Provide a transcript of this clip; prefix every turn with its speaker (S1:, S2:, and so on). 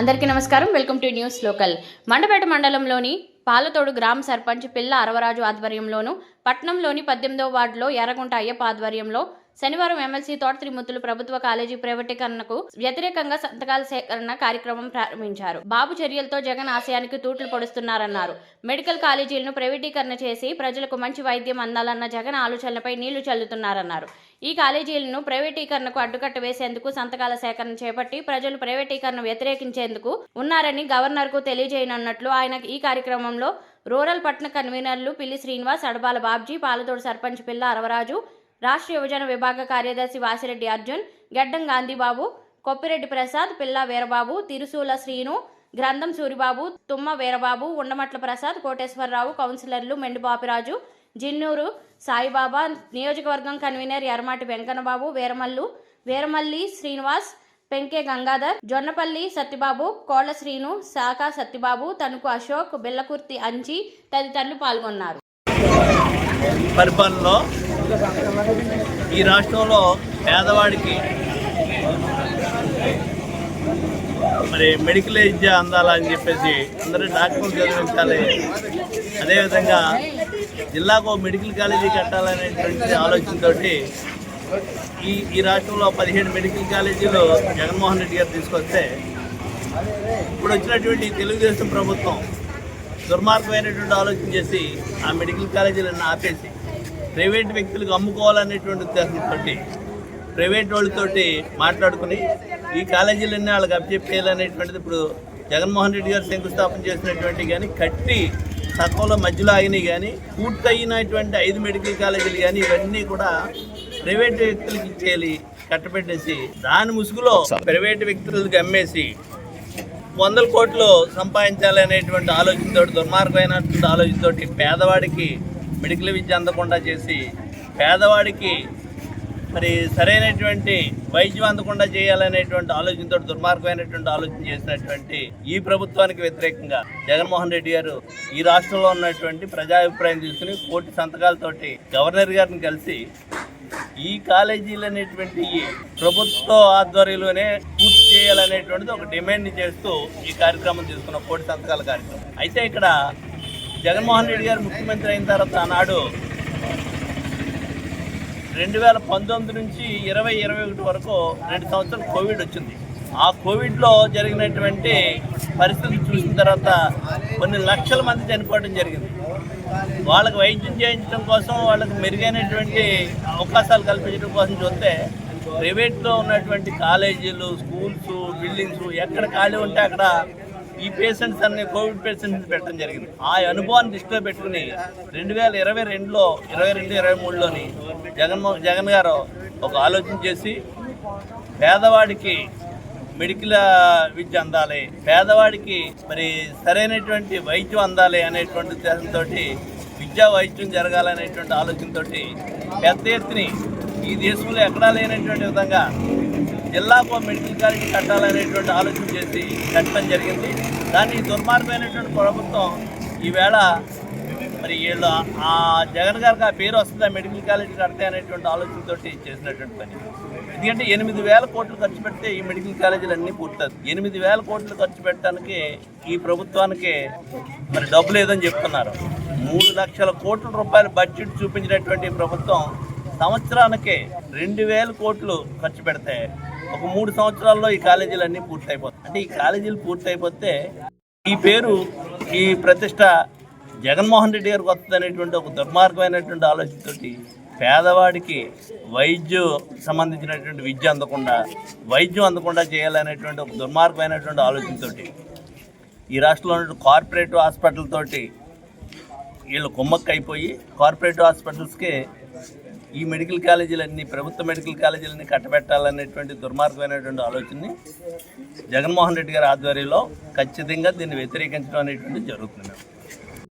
S1: అందరికీ నమస్కారం. Welcome to news local. Mandapeta మండలంలోని పాలతోడు గ్రామ సర్పంచ్ పిల్ల అరవరాజు ఆధ్వర్యంలోను పట్నంలోని పద్దెనిమిదవ వార్డులో ఎర్రగుంట అయ్యప్ప ఆధ్వర్యంలో శనివారం ఎమ్మెల్సీ తోట త్రిమూర్తులు ప్రభుత్వ కాలేజీ ప్రైవేటీకరణకు వ్యతిరేకంగా సంతకాల సేకరణ కార్యక్రమం ప్రారంభించారు. బాబు చర్యలతో జగన్ ఆశయానికి తూట్లు పొడుస్తున్నారన్నారు. మెడికల్ కాలేజీలను ప్రైవేటీకరణ చేసి ప్రజలకు మంచి వైద్యం అందాలన్న జగన్ ఆలోచనలపై నీళ్ళు చల్లుతున్నారన్నారు. ఈ కాలేజీలను ప్రైవేటీకరణకు అడ్డుకట్ట వేసేందుకు సంతకాల సేకరణ చేపట్టి ప్రజలు ప్రైవేటీకరణ వ్యతిరేకించేందుకు ఉన్నారని గవర్నర్కు తెలియజేయనున్నట్లు ఆయన ఈ కార్యక్రమంలో రూరల్ పట్టణ కన్వీనర్లు పిల్లి శ్రీనివాస్ అడబాల బాబ్జీ పాలతోడు సర్పంచ్ పిల్ల అరవరాజు రాష్ట్ర యువజన విభాగ కార్యదర్శి వాసిరెడ్డి అర్జున్ గడ్డం గాంధీబాబు కొప్పిరెడ్డి ప్రసాద్ పిల్ల వీరబాబు తిరుసూల శ్రీను గ్రంథం సూరిబాబు తుమ్మ వీరబాబు ఉండమట్ల ప్రసాద్ కోటేశ్వరరావు కౌన్సిలర్లు మెండుబాపిరాజు బాపిరాజు జిన్నూరు సాయిబాబా నియోజకవర్గం కన్వీనర్ ఎర్మాటి వెంకన్నబాబు వీరమల్లు వీరమల్లి శ్రీనివాస్ పెంకే గంగాధర్ జొన్నపల్లి సత్యబాబు కోళ్ళ శ్రీను శాఖ సత్యబాబు తణుకు అశోక్ బిల్లకుర్తి అంచి తదితరులు పాల్గొన్నారు.
S2: పరిపాలనలో ఈ రాష్ట్రంలో పేదవాడికి మరి మెడికల్ విద్య అందాలని చెప్పేసి అందరూ డాక్టర్లు చదివించాలి. అదేవిధంగా జిల్లాకు మెడికల్ కాలేజీ కట్టాలనేటువంటి ఆలోచనతో ఈ ఈ రాష్ట్రంలో పదిహేడు మెడికల్ కాలేజీలు జగన్మోహన్ రెడ్డి గారు తీసుకొస్తే ఇప్పుడు వచ్చినటువంటి తెలుగుదేశం ప్రభుత్వం దుర్మార్గమైనటువంటి ఆలోచన చేసి ఆ మెడికల్ కాలేజీలను ఆపేసి ప్రైవేట్ వ్యక్తులకు అమ్ముకోవాలనేటువంటి ఉద్దేశంతో ప్రైవేట్ వాళ్ళతోటి మాట్లాడుకుని ఈ కాలేజీలన్నీ వాళ్ళకి అప్పచెప్పేయాలనేటువంటిది ఇప్పుడు జగన్మోహన్ రెడ్డి గారు శంకుస్థాపన చేసినటువంటి కానీ కట్టి సగంలో మధ్యలో ఆగినాయి కానీ పూర్తయినటువంటి ఐదు మెడికల్ కాలేజీలు కానీ ఇవన్నీ కూడా ప్రైవేట్ వ్యక్తులకు ఇచ్చేయాలి కట్టబెట్టేసి దాని ముసుగులో ప్రైవేట్ వ్యక్తులకు అమ్మేసి వందల కోట్లు సంపాదించాలి అనేటువంటి ఆలోచనతో దుర్మార్గమైనటువంటి ఆలోచనతోటి పేదవాడికి మెడికల్ విద్య అందకుండా చేసి పేదవాడికి మరి సరైనటువంటి వైద్యం అందకుండా చేయాలనేటువంటి ఆలోచనతో దుర్మార్గమైనటువంటి ఆలోచన చేసినటువంటి ఈ ప్రభుత్వానికి వ్యతిరేకంగా జగన్మోహన్ రెడ్డి గారు ఈ రాష్ట్రంలో ఉన్నటువంటి ప్రజాభిప్రాయం తీసుకుని కోటి సంతకాలతోటి గవర్నర్ గారిని కలిసి ఈ కాలేజీలు అనేటువంటి ప్రభుత్వ ఆధ్వర్యంలోనే పూర్తి చేయాలనేటువంటిది ఒక డిమాండ్ చేస్తూ ఈ కార్యక్రమం తీసుకున్న కోటి సంతకాల కార్యక్రమం. అయితే ఇక్కడ జగన్మోహన్ రెడ్డి గారు ముఖ్యమంత్రి అయిన తర్వాత ఆనాడు రెండు వేల పంతొమ్మిది నుంచి ఇరవై ఇరవై ఒకటి వరకు రెండు సంవత్సరాలు కోవిడ్ వచ్చింది. ఆ కోవిడ్లో జరిగినటువంటి పరిస్థితులు చూసిన తర్వాత కొన్ని లక్షల మంది చనిపోవడం జరిగింది. వాళ్ళకి వైద్యం చేయించడం కోసం వాళ్ళకి మెరుగైనటువంటి అవకాశాలు కల్పించడం కోసం చూస్తే ప్రైవేట్లో ఉన్నటువంటి కాలేజీలు స్కూల్స్ బిల్డింగ్స్ ఎక్కడ ఖాళీ ఉంటే అక్కడ ఈ పేషెంట్స్ అన్ని కోవిడ్ పేషెంట్స్ పెట్టడం జరిగింది. ఆ అనుభవాన్ని దృష్టిలో పెట్టుకుని రెండు వేల ఇరవై రెండులో ఇరవై రెండు ఇరవై మూడులోని జగన్మోహన్ జగన్ గారు ఒక ఆలోచన చేసి పేదవాడికి మెడికల్ విద్య అందాలి పేదవాడికి మరి సరైనటువంటి వైద్యం అందాలి అనేటువంటి ఉద్దేశంతో విద్యా వైద్యం జరగాలనేటువంటి ఆలోచనతోటి పెద్ద ఎత్తుని ఈ దేశంలో ఎక్కడా లేనటువంటి విధంగా జిల్లాకు మెడికల్ కాలేజీ కట్టాలనేటువంటి ఆలోచన చేసి కట్టడం జరిగింది. దాన్ని దుర్మార్గమైనటువంటి ప్రభుత్వం ఈవేళ మరి వీళ్ళు ఆ జగన్ గారికి ఆ పేరు వస్తుందా మెడికల్ కాలేజీ కడితే అనేటువంటి ఆలోచనతో చేసినటువంటి పని. ఎందుకంటే ఎనిమిది వేల కోట్లు ఖర్చు పెడితే ఈ మెడికల్ కాలేజీలు అన్నీ పూర్తవుతుంది ఎనిమిది వేల కోట్లు ఖర్చు పెట్టడానికి ఈ ప్రభుత్వానికి మరి డబ్బు లేదని చెప్తున్నారు. మూడు లక్షల కోట్ల రూపాయల బడ్జెట్ చూపించినటువంటి ప్రభుత్వం సంవత్సరానికి రెండు వేల కోట్లు ఖర్చు పెడితే ఒక మూడు సంవత్సరాల్లో ఈ కాలేజీలు అన్నీ పూర్తయిపోతాయి. అంటే ఈ కాలేజీలు పూర్తయిపోతే ఈ పేరు ఈ ప్రతిష్ట జగన్మోహన్ రెడ్డి గారికి వస్తుంది అనేటువంటి ఒక దుర్మార్గమైనటువంటి ఆలోచనతోటి పేదవాడికి వైద్యం సంబంధించినటువంటి విద్య అందకుండా వైద్యం అందకుండా చేయాలనేటువంటి ఒక దుర్మార్గమైనటువంటి ఆలోచనతోటి ఈ రాష్ట్రంలో కార్పొరేట్ హాస్పిటల్ తోటి వీళ్ళు కుమ్మక్కైపోయి కార్పొరేట్ హాస్పిటల్స్కి ఈ మెడికల్ కాలేజీలన్నీ ప్రభుత్వ మెడికల్ కాలేజీలన్నీ కట్టబెట్టాలనేటువంటి దుర్మార్గమైనటువంటి ఆలోచనని జగన్మోహన్ రెడ్డి గారి ఆధ్వర్యంలో ఖచ్చితంగా దీన్ని వ్యతిరేకించడం అనేటువంటి జరుగుతుంది.